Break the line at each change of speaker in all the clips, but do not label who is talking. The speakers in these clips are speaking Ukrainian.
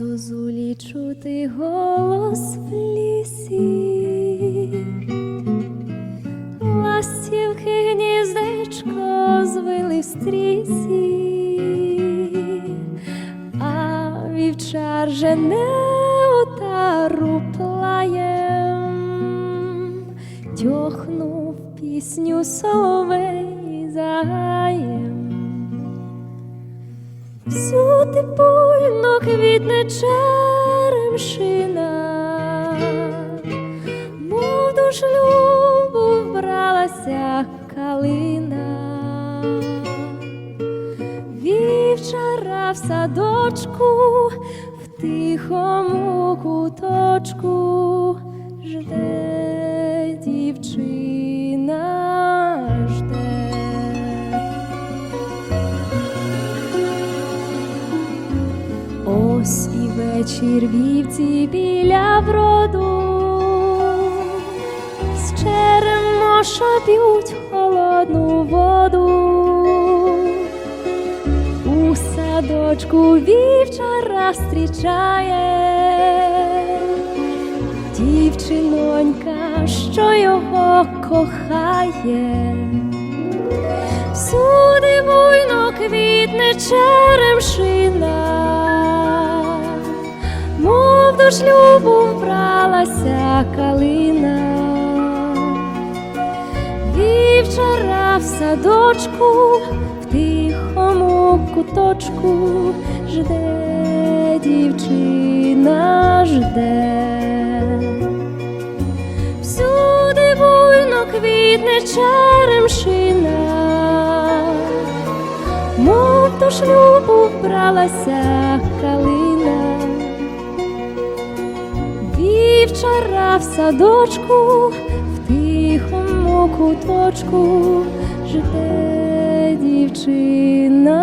зозулі чути голос в лісі, ластівки гніздечко звили в стрісі, а вівчар жене отару плаєм, тьохнув пісню соловей загаєм. Всюди буйно квітне черемшина, мов до шлюбу вбралася калина, вівчара в садочку, в тихому куточку жде дівчина Ось і вечір вівці біля броду, з черемоша п'ють холодну воду, у садочку вівчара зустрічає дівчинонька, що його кохає. Всюди буйно квітне черемшина, до шлюбу вбралася калина, вівчара в садочку, в тихому куточку жде дівчина жде. Всюди буйно квітне черемшина, мов до шлюбу вбралася калина, вівчара в садочку, в тихому куточку жде дівчина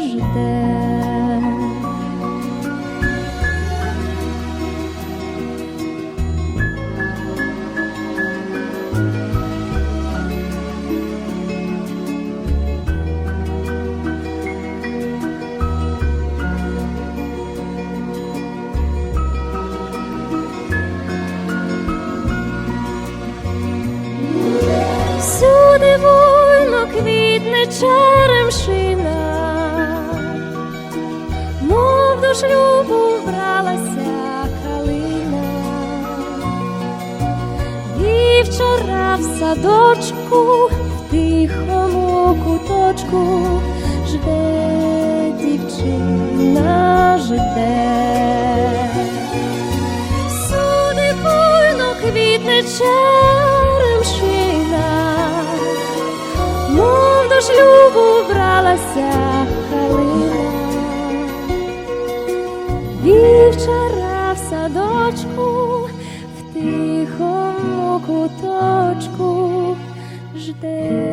жде. Всюди буйно квітне черемшина, мов до шлюбу вбралася калина, вівчара в садочку, в тихому куточку жде дівчина жде. Всюди буйно квітне шлюбу вбралася Халина, вівчара в садочку, в тихому куточку жде.